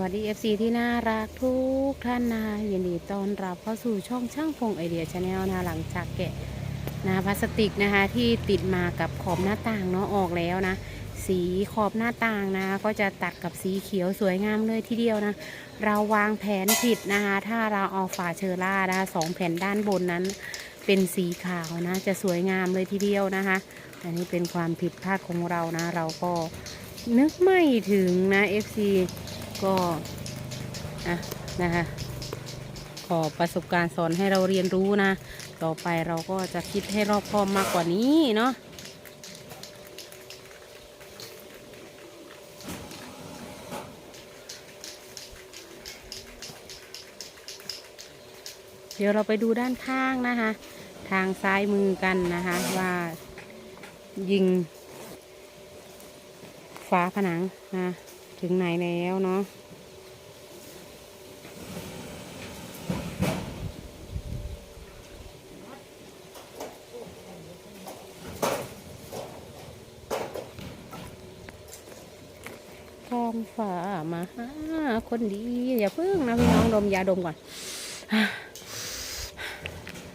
วัสดี FC ที่น่ารักทุกท่านนะยินดีต้อนรับเข้าสู่ช่องช่างพงไอเดียชาแนลนะหลังจากแกะนะพลาสติกนะคะที่ติดมากับขอบหน้าต่างเนาะออกแล้วนะ สีขอบหน้าต่างนะก็จะตัดกับสีเขียวสวยงามเลยทีเดียวนะ เราวางแผนผิดนะคะถ้าเราเอาฝาเชอร่านะคะสองแผ่นด้านบนนั้น เป็นสีขาวนะจะสวยงามเลยทีเดียวนะคะ อันนี้เป็นความผิดพลาดของเรานะ เราก็นึกไม่ถึงนะ FC ก็อะนะคะขอประสบการณ์สอนให้เราเรียนรู้นะ ต่อไปเราก็จะคิดให้รอบคอบมากกว่านี้เนาะเดี๋ยวเราไปดูด้านข้างนะคะ ทางซ้ายมือกันนะคะ ว่ายิงฝาผนังนะ ถึงไหนแล้วเนาะทอมฝามาหาคนดี อย่าเพิ่งนะพี่น้องดมยาดมก่อน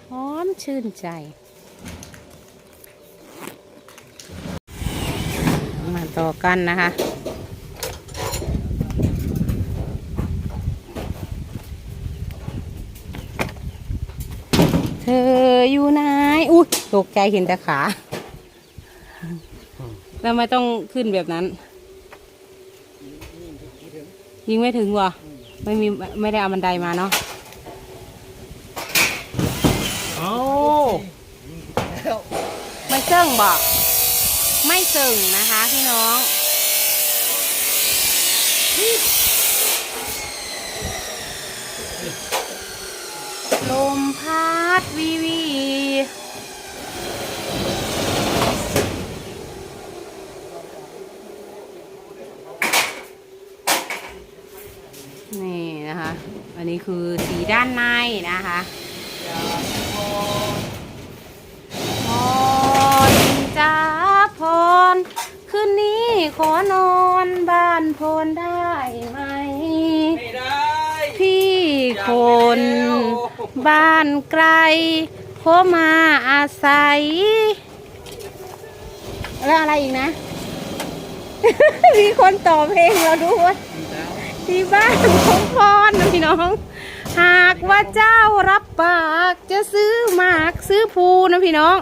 หอมชื่นใจ มาต่อกันนะคะ ธออยู่ไหนอุ้ยตกใจเห็นแต่ขาแล้วไม่ต้องขึ้นแบบนั้น ยิงไม่ถึงวะไม่มีไม่ได้เอาบันไดมาเนาะเอาไม่เซิ่งบอก ไม่เซิ่งนะคะพี่น้อง ล มพัดวีวีนี่นะคะ อันนี้คือสีด้านในนะคะพรจ้าพรคืนนี้ขอนอนบ้านพรได้ไหม ไม่ได้ พี่คน บ้านไกลขอมาอาศัย แล้วอะไรอีกนะ มีคนต่อเพลงเราด้วยที่บ้านของพรนพี่น้อง หากว่าเจ้ารับปากจะซื้อหมากซื้อภูนะพี่น้อง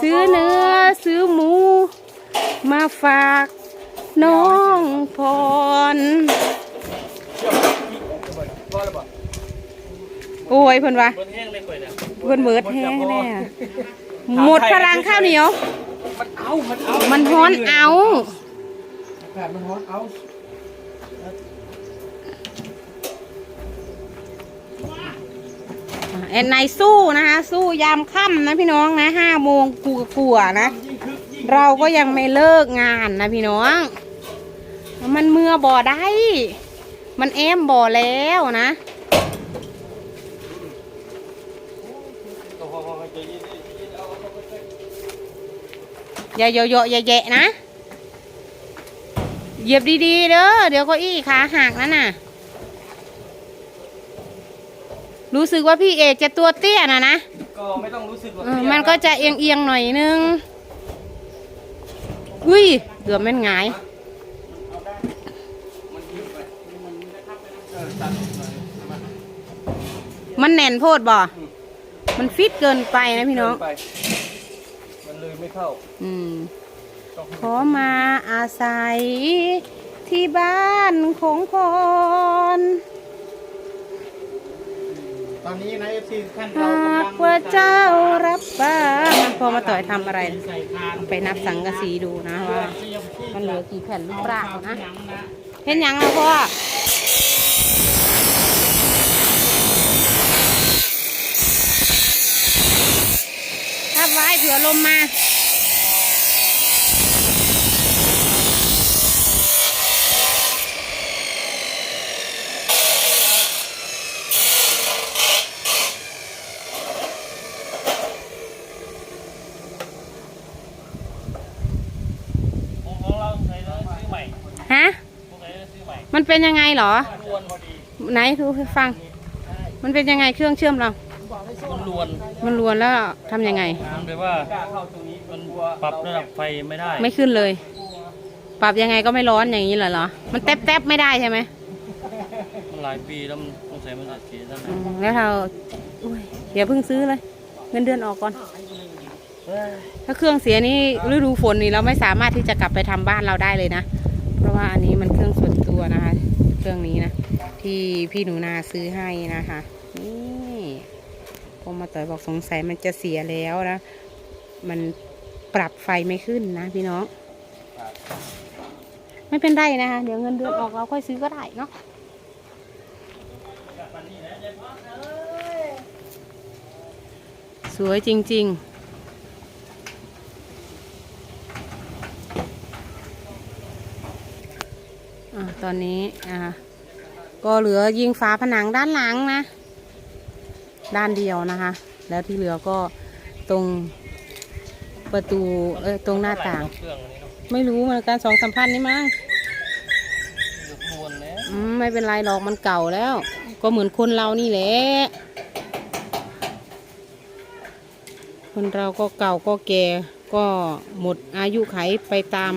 ซื้อเนื้อซื้อหมู มาฝากน้องพร โอ้ยเพิ่นว่าเบิ้แห้งเลยก่อยนะเพิ่นเบิดแห้งแน่หมดพลังข้าวเหนียว มันเอา มันเอา มัมันฮ้อนเอาแบบมันฮ้อนเอาแอนไนสู้นะคะ สู้ยามค่ำนะพี่น้องนะห้าโมงกูกลัวๆนะยิ่งคึกยิ่งเราก็ยังไม่เลิกงานนะพี่น้อง มันเมื่อบ่อได้ มันแอมบ่อแล้วนะเอาเอาเอาใจเย็นๆเย็นๆเอาเอาเอาเอาอย่าโยโย่อย่าแยะนะ เหยียบดีๆเด้อเดี๋ยวเก็อี้ขาหักนั่นน่ะ รู้สึกว่าพี่เอกจะตัวเตี้ยนะนะก็ไม่ต้องรู้สึกว่าเออมันก็จะเอียงๆหน่อยนึง อุ้ยเกือบแม่นหงาย เออตัดออกไปเอามา มันแน่นโพดบ่มันฟิตเกินไปนะพี่น้อง เดิไปมันเลยไม่เข้าอืม ต้องขอมาอาศัยที่บ้านของพร ตอนนี้นะเอฟซีท่านหเรากำาลักงว่าเจ้ารับบ้านพอมาต่อยทำอะไร ใส่ทานไปนับสังกะสีดูนะว่ามันเหลือกี่แผ่นหรือเปล่านะหยังนะ เห็นยังแล้วพ่อ ทับไว้เผื่อลมมาฮะมันเป็นยังไงเหรอ ไหนดูฟัง มันเป็นยังไงเครื่องเชื่อมเรา มันลวนมันรวนแล้วทำยังไง มันแปลว่ามันปรับระดับไฟไม่ได้ไม่ขึ้นเลย ปรับยังไงก็ไม่ร้อนอย่างนี้เหรอเหรอ มันแทบแทบๆไม่ได้ใช่ไหมมันหลายปีแล้วมันสงสัยมันอัดเสียนั่นแหอืละมแล้วเราอุ้ยอย่าเพิ่งซื้อเลย เงินเดือนออกก่อนถ้าเครื่องเสียนี่ฤดูฝนนี่เราไม่สามารถที่จะกลับไปทำบ้านเราได้เลยนะ เพราะว่าอันนี้มันเครื่องส่วนตัวนะคะ เครื่องนี้นะ ที่พี่หนูนาซื้อให้นะคะนี่ พอมาต่อยบอกสงสัยมันจะเสียแล้วนะ มันปรับไฟไม่ขึ้นนะพี่น้อง ไม่เป็นไรนะคะเดี๋ยวเงินเดือนออกเราค่อยซื้อก็ได้เนาะสวยจริง ๆตอนนี้อ่าก็เหลือยิงฝาผนังด้านหลังนะ ด้านเดียวนะคะ แล้วที่เหลือก็ตรงประตูเอ้ยตรงหน้าต่างเครื่องอันนี้เนาะไม่รู้เหมือนกันสองสามพันนี่มั้งเดี๋ยวลวนแล้วอืมไม่เป็นไรหรอกมันเก่าแล้ว ก็เหมือนคนเรานี่แหละคนเราก็เก่าก็แก่ก็หมดอายุไขไปตาม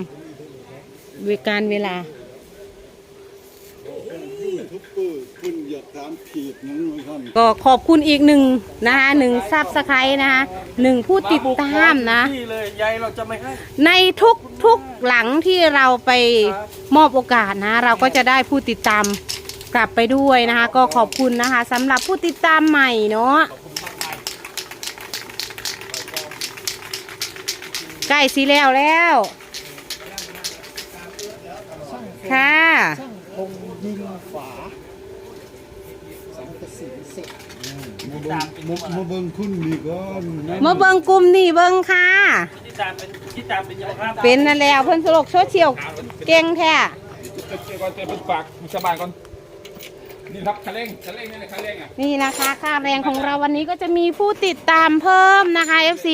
เวการเวลา ทุกเปอร์คุณอยากถามผิดนั้นไหมท่านก็ขอบคุณอีกหนึ่งนะคะหนึ่งซับสไครต์นะคะหนึ่งผู้ติดตามนะ นี่เลยยายเราจะไม่ให้ ในทุกทุกหลังที่เราไปมอบโอกาสนะ เราก็จะได้ผู้ติดตามกลับไปด้วยนะคะ ก็ขอบคุณนะคะสำหรับผู้ติดตามใหม่เนาะใกล้สีแล้วแล้ว ค่ะคง ยิงฝาสังกะสีเสร็จมาเบิ่งมาเบิ่งคุณนี่ก่อนนะมาเบิงกลุ่มนี่เบิงค่ะ ที่ตามเป็นที่ตามเป็นยังไงครับเป็นนั่นแล้วเพิ่นสโลกโซเชียลเก่งแท้เดี๋ยวก่อนเจอเป็นปากมีชาวบ้านก่อนนี่ครับคันเร่งคันเร่งนี่แหละคันเร่งอะนี่นะคะค่าแรงของเราวันนี้ก็จะมีผู้ติดตามเพิ่มนะคะ FC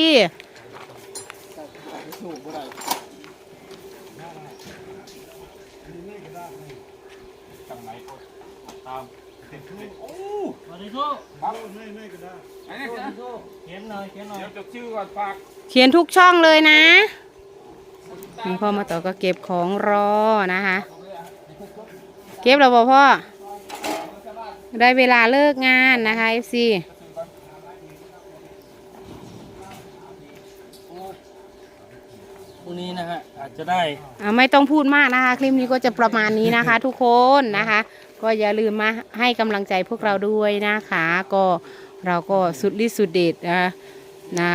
ตามโอ้สวัสดีทุกครับไม่ไม่ก็ได้อันนี้นะเขียนหน่อยเขียนหน่อยเดี๋ยวจดชื่อก่อนฝากเขียนทุกช่องเลยนะนี่พ่อมาต่อก็เก็บของรอนะคะ เก็บแล้วบ่พ่อ ได้เวลาเลิกงานนะคะ FC พรุ่งนี้นะฮะอาจจะได้อ่าไม่ต้องพูดมากนะคะ คลิปนี้ก็จะประมาณนี้นะคะ ทุกคนนะคะ ก็อย่าลืมมาให้กำลังใจพวกเราด้วยนะคะ ก็เราก็สุดฤทธิ์สุดเด็ดนะนะ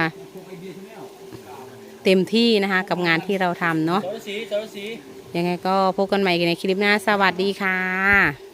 เต็มที่นะคะกับงานที่เราทำเนาะเจ้าสีเจ้าสียังไงก็พบกันใหม่ในคลิปหน้าสวัสดีค่ะ